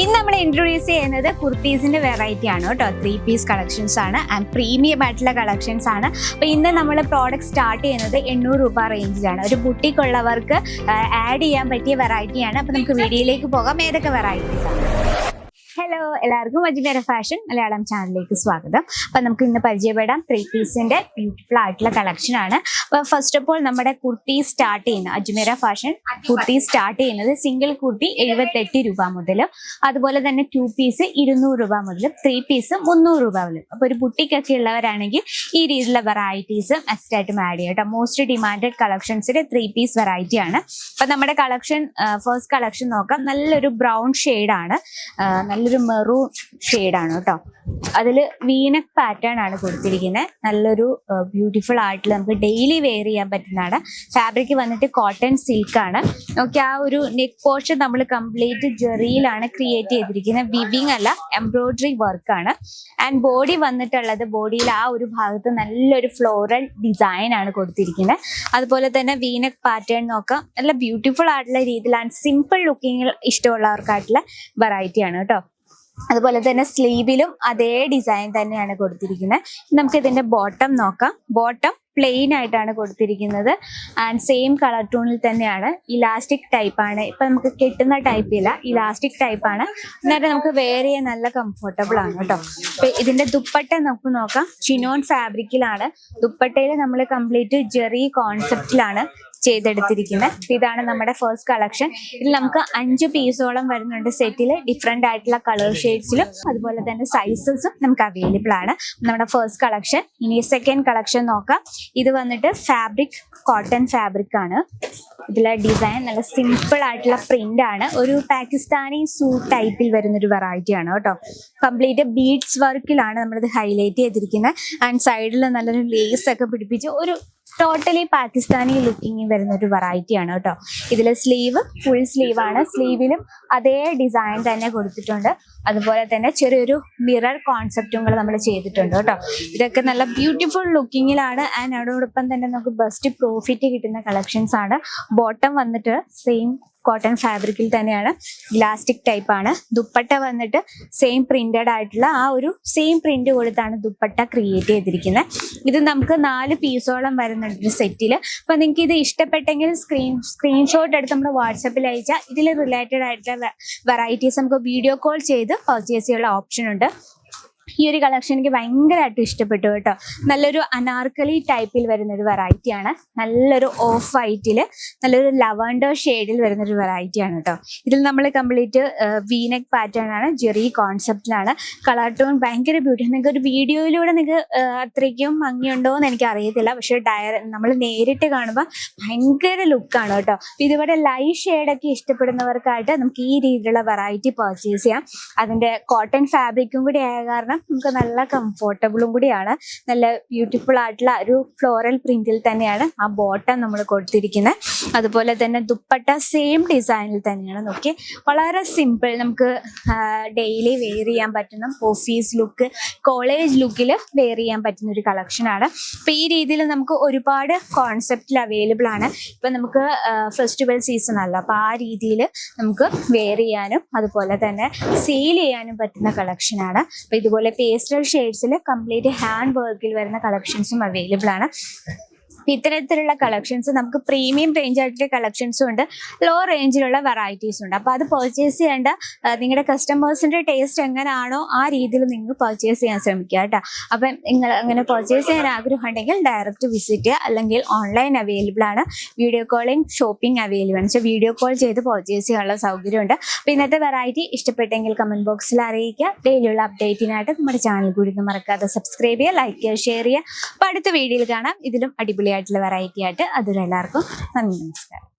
ഇന്ന് നമ്മൾ ഇൻട്രൊഡ്യൂസ് ചെയ്യുന്നത് കുർത്തീസിന്റെ വെറൈറ്റി ആണ് കേട്ടോ. ത്രീ പീസ് കളക്ഷൻസ് ആണ് ആൻഡ് പ്രീമിയം ആയിട്ടുള്ള കളക്ഷൻസ് ആണ്. അപ്പോൾ ഇന്ന് നമ്മൾ പ്രോഡക്റ്റ് സ്റ്റാർട്ട് ചെയ്യുന്നത് എണ്ണൂറ് രൂപ റേഞ്ചിലാണ് ഒരു ബുട്ടിക്കുള്ളവർക്ക് ആഡ് ചെയ്യാൻ പറ്റിയ വെറൈറ്റിയാണ് അപ്പോൾ നമുക്ക് വീഡിയോയിലേക്ക് പോകാം. ഏതൊക്കെ വെറൈറ്റീസ് ആണ്? ഹലോ എല്ലാവർക്കും അജ്മേര ഫാഷൻ മലയാളം ചാനലിലേക്ക് സ്വാഗതം. അപ്പൊ നമുക്ക് ഇന്ന് പരിചയപ്പെടാം ത്രീ പീസിന്റെ ബ്യൂട്ടിഫുൾ ആയിട്ടുള്ള കളക്ഷൻ ആണ്. അപ്പൊ ഫസ്റ്റ് ഓഫ് ഓൾ നമ്മുടെ കുർത്തി സ്റ്റാർട്ട് ചെയ്യുന്ന അജ്മേര ഫാഷൻ കുർത്തി സ്റ്റാർട്ട് ചെയ്യുന്നത് സിംഗിൾ കുർത്തി എഴുപത്തെട്ട് രൂപ മുതൽ അതുപോലെ തന്നെ ടു പീസ് ഇരുന്നൂറ് രൂപ മുതൽ ത്രീ പീസ് മുന്നൂറ് രൂപ മുതൽ അപ്പൊ ഒരു ബുട്ടിക്കൊക്കെ ഉള്ളവരാണെങ്കിൽ ഈ രീതിയിലുള്ള വെറൈറ്റീസ് എക്സ്റ്റായിട്ടും ആഡ് ചെയ്യാം കേട്ടോ. മോസ്റ്റ് ഡിമാൻഡഡ് കളക്ഷൻസിന്റെ ത്രീ പീസ് വെറൈറ്റി ആണ്. അപ്പൊ നമ്മുടെ കളക്ഷൻ ഫസ്റ്റ് കളക്ഷൻ നോക്കാം. നല്ലൊരു ബ്രൗൺ ആണ്. നല്ലൊരു മെറൂൺ ആണ് കേട്ടോ. അതിൽ വീനക് പാറ്റേൺ ആണ് കൊടുത്തിരിക്കുന്നത് നല്ലൊരു ബ്യൂട്ടിഫുൾ ആയിട്ടുള്ള നമുക്ക് ഡെയിലി വെയർ ചെയ്യാൻ പറ്റുന്നതാണ്. ഫാബ്രിക് വന്നിട്ട് കോട്ടൺ സിൽക്ക് ആണ്. നോക്കി ആ ഒരു നെക്ക് പോർഷൻ നമ്മൾ കംപ്ലീറ്റ് ജെറിയിലാണ് ക്രിയേറ്റ് ചെയ്തിരിക്കുന്നത് വിവിങ് അല്ല എംബ്രോയിഡറി വർക്ക് ആണ്. ആൻഡ് ബോഡി വന്നിട്ടുള്ളത് ബോഡിയിൽ ആ ഒരു ഭാഗത്ത് നല്ലൊരു ഫ്ലോറൽ ഡിസൈൻ ആണ് കൊടുത്തിരിക്കുന്നത് അതുപോലെ തന്നെ വീനക് പാറ്റേൺ നോക്കാം. നല്ല ബ്യൂട്ടിഫുൾ ആയിട്ടുള്ള രീതിയിലാണ്. സിമ്പിൾ ലുക്കിങ്ങിൽ ഇഷ്ടമുള്ളവർക്കായിട്ടുള്ള വെറൈറ്റി ആണ് കേട്ടോ. അതുപോലെ തന്നെ സ്ലീവിലും അതേ ഡിസൈൻ തന്നെയാണ് കൊടുത്തിരിക്കുന്നത്. നമുക്ക് ഇതിന്റെ ബോട്ടം നോക്കാം. ബോട്ടം പ്ലെയിൻ ആയിട്ടാണ് കൊടുത്തിരിക്കുന്നത്. ആൻഡ് സെയിം കളർ ടൂണിൽ തന്നെയാണ് ഇലാസ്റ്റിക് ടൈപ്പ് ആണ്. ഇപ്പൊ നമുക്ക് കിട്ടുന്ന ടൈപ്പ് ഇല്ല. ഇലാസ്റ്റിക് ടൈപ്പ് ആണ്. എന്നിട്ട് നമുക്ക് വേറെ നല്ല കംഫർട്ടബിൾ ആണ് കേട്ടോ. ഇതിന്റെ ദുപ്പട്ട നമുക്ക് നോക്കാം. ചിനോൺ ഫാബ്രിക്കിലാണ് ദുപ്പട്ടയിൽ നമ്മൾ കംപ്ലീറ്റ് ജെറി കോൺസെപ്റ്റിലാണ് ചെയ്തെടുത്തിരിക്കുന്നത്. ഇതാണ് നമ്മുടെ ഫസ്റ്റ് കളക്ഷൻ ഇതിൽ നമുക്ക് അഞ്ച് പീസോളം വരുന്നുണ്ട് സെറ്റിൽ ഡിഫറെന്റ് ആയിട്ടുള്ള കളർ ഷെയ്ഡ്സിലും അതുപോലെ തന്നെ സൈസസും നമുക്ക് അവൈലബിൾ ആണ്. നമ്മുടെ ഫസ്റ്റ് കളക്ഷൻ ഇനി സെക്കൻഡ് കളക്ഷൻ നോക്കാം. ഇത് വന്നിട്ട് ഫാബ്രിക് കോട്ടൺ ഫാബ്രിക് ആണ്. ഇതിലെ ഡിസൈൻ നല്ല സിമ്പിൾ ആയിട്ടുള്ള പ്രിന്റ് ആണ്. ഒരു പാകിസ്ഥാനി സൂട്ട് ടൈപ്പിൽ വരുന്ന ഒരു വെറൈറ്റി ആണ് കേട്ടോ. കംപ്ലീറ്റ് ബീഡ്സ് വർക്കിലാണ് നമ്മളിത് ഹൈലൈറ്റ് ചെയ്തിരിക്കുന്നത് ആൻഡ് സൈഡിൽ നല്ലൊരു ലേസ് ഒക്കെ പിടിപ്പിച്ച് ഒരു ടോട്ടലി പാകിസ്ഥാനി ലുക്കിംഗ് വരുന്ന ഒരു വെറൈറ്റി ആണ് കേട്ടോ. ഇതിൽ സ്ലീവ് ഫുൾ സ്ലീവ് ആണ്. സ്ലീവിലും അതേ ഡിസൈൻ തന്നെ കൊടുത്തിട്ടുണ്ട്. അതുപോലെ തന്നെ ചെറിയൊരു മിറർ കോൺസെപ്റ്റും കൂടെ നമ്മൾ ചെയ്തിട്ടുണ്ട് കേട്ടോ. ഇതൊക്കെ നല്ല ബ്യൂട്ടിഫുൾ ലുക്കിങ്ങിലാണ് ആൻഡ് അതോടൊപ്പം തന്നെ നമുക്ക് ബെസ്റ്റ് പ്രോഫിറ്റ് കിട്ടുന്ന കളക്ഷൻസ് ആണ്. ബോട്ടം വന്നിട്ട് സെയിം കോട്ടൺ ഫാബ്രിക്കിൽ തന്നെയാണ്. ഇലാസ്റ്റിക് ടൈപ്പ് ആണ്. ദുപ്പട്ട വന്നിട്ട് സെയിം പ്രിന്റഡ് ആയിട്ടുള്ള ആ ഒരു സെയിം പ്രിന്റ് കൊടുത്താണ് ദുപ്പട്ട ക്രിയേറ്റ് ചെയ്തിരിക്കുന്നത് ഇത് നമുക്ക് നാല് പീസോളം വരുന്നുണ്ട് ഒരു സെറ്റിൽ അപ്പൊ നിങ്ങൾക്ക് ഇത് ഇഷ്ടപ്പെട്ടെങ്കിൽ സ്ക്രീൻ സ്ക്രീൻഷോട്ട് എടുത്ത് നമ്മുടെ വാട്സപ്പിൽ അയച്ചാൽ ഇതിൽ റിലേറ്റഡ് ആയിട്ടുള്ള വെറൈറ്റീസ് നമുക്ക് വീഡിയോ കോൾ ചെയ്ത് പർച്ചേസ് ചെയ്യാനുള്ള ഓപ്ഷൻ ഉണ്ട്. ഈ ഒരു കളക്ഷൻ എനിക്ക് ഭയങ്കരമായിട്ട് ഇഷ്ടപ്പെട്ടു കേട്ടോ. നല്ലൊരു അനാർക്കലി ടൈപ്പിൽ വരുന്ന ഒരു വെറൈറ്റി ആണ്. നല്ലൊരു ഓഫ് വൈറ്റിൽ നല്ലൊരു ലവണ്ടർ ഷെയ്ഡിൽ വരുന്ന ഒരു വെറൈറ്റി ആണ് കേട്ടോ. ഇതിൽ നമ്മൾ കംപ്ലീറ്റ് വീനെക് പാറ്റേൺ ആണ് ജെറി കോൺസെപ്റ്റിലാണ് കളർ ടോൺ ഭയങ്കര ബ്യൂട്ടി നിങ്ങൾക്ക് ഒരു വീഡിയോയിലൂടെ നിങ്ങൾക്ക് അത്രയ്ക്കും ഭംഗിയുണ്ടോ എന്ന് എനിക്ക് അറിയത്തില്ല. പക്ഷേ ഡയർ നമ്മൾ നേരിട്ട് കാണുമ്പോൾ ഭയങ്കര ലുക്കാണ് കേട്ടോ. ഇതുപോലെ ലൈറ്റ് ഷെയ്ഡൊക്കെ ഇഷ്ടപ്പെടുന്നവർക്കായിട്ട് നമുക്ക് ഈ രീതിയിലുള്ള വെറൈറ്റി പർച്ചേസ് ചെയ്യാം. അതിന്റെ കോട്ടൺ ഫാബ്രിക്കും കൂടി ആയ കാരണം നമുക്ക് നല്ല കംഫോർട്ടബിളും കൂടിയാണ്. നല്ല ബ്യൂട്ടിഫുൾ ആയിട്ടുള്ള ഒരു ഫ്ലോറൽ പ്രിന്റിൽ തന്നെയാണ് ആ ബോട്ടം നമ്മൾ കൊടുത്തിരിക്കുന്നത്. അതുപോലെ തന്നെ ദുപ്പട്ട സെയിം ഡിസൈനിൽ തന്നെയാണ്. നോക്കി. വളരെ സിമ്പിൾ നമുക്ക് ഡെയിലി വെയർ ചെയ്യാൻ പറ്റുന്ന ഓഫീസ് ലുക്ക് കോളേജ് ലുക്കിൽ വെയർ ചെയ്യാൻ പറ്റുന്ന ഒരു കളക്ഷനാണ് അപ്പോൾ ഈ രീതിയിൽ നമുക്ക് ഒരുപാട് കോൺസെപ്റ്റിൽ അവൈലബിൾ ആണ്. ഇപ്പം നമുക്ക് ഫെസ്റ്റിവൽ സീസൺ അല്ല. അപ്പോൾ ആ രീതിയിൽ നമുക്ക് വെയർ ചെയ്യാനും അതുപോലെ തന്നെ സെയിൽ ചെയ്യാനും പറ്റുന്ന കളക്ഷനാണ് അപ്പോൾ ഇതുപോലെ പേസ്റ്റൽ ഷെയ്ഡ്സിൽ കംപ്ലീറ്റ് ഹാൻഡ് വർക്കിൽ വരുന്ന കളക്ഷൻസും അവൈലബിൾ ആണ് ഇത്തരത്തിലുള്ള കളക്ഷൻസ് നമുക്ക് പ്രീമിയം റേഞ്ച് ആയിട്ടുള്ള കളക്ഷൻസും ഉണ്ട്. ലോ റേഞ്ചിലുള്ള വെറൈറ്റീസും ഉണ്ട്. അപ്പോൾ അത് പർച്ചേസ് ചെയ്യേണ്ട നിങ്ങളുടെ കസ്റ്റമേഴ്സിന്റെ ടേസ്റ്റ് എങ്ങനെയാണോ ആ രീതിയിൽ നിങ്ങൾ പർച്ചേസ് ചെയ്യാൻ ശ്രമിക്കുക കേട്ടോ. അപ്പം നിങ്ങൾ അങ്ങനെ പർച്ചേസ് ചെയ്യാൻ ആഗ്രഹം ഉണ്ടെങ്കിൽ ഡയറക്റ്റ് വിസിറ്റ് ചെയ്യുക അല്ലെങ്കിൽ ഓൺലൈൻ അവൈലബിൾ ആണ്. വീഡിയോ കോളിംഗ് ഷോപ്പിംഗ് അവൈലബിൾ ആണ്. വീഡിയോ കോൾ ചെയ്ത് പർച്ചേസ് ചെയ്യാനുള്ള സൗകര്യമുണ്ട്. അപ്പോൾ ഇന്നത്തെ വെറൈറ്റി ഇഷ്ടപ്പെട്ടെങ്കിൽ കമന്റ് ബോക്സിൽ അറിയിക്കുക. ഡെയിലിയുള്ള അപ്ഡേറ്റിനായിട്ട് നമ്മുടെ ചാനൽ കൂടി ഒന്ന് മറക്കാതെ സബ്സ്ക്രൈബ് ചെയ്യുക ലൈക്ക് ചെയ്യുക ഷെയർ ചെയ്യുക. അപ്പോൾ അടുത്ത വീഡിയോയിൽ കാണാം. ഇതിലും അടിപൊളിയായിട്ടുള്ള വെറൈറ്റി ആയിട്ട് അതിലെല്ലാവർക്കും നന്ദി നമസ്കാരം.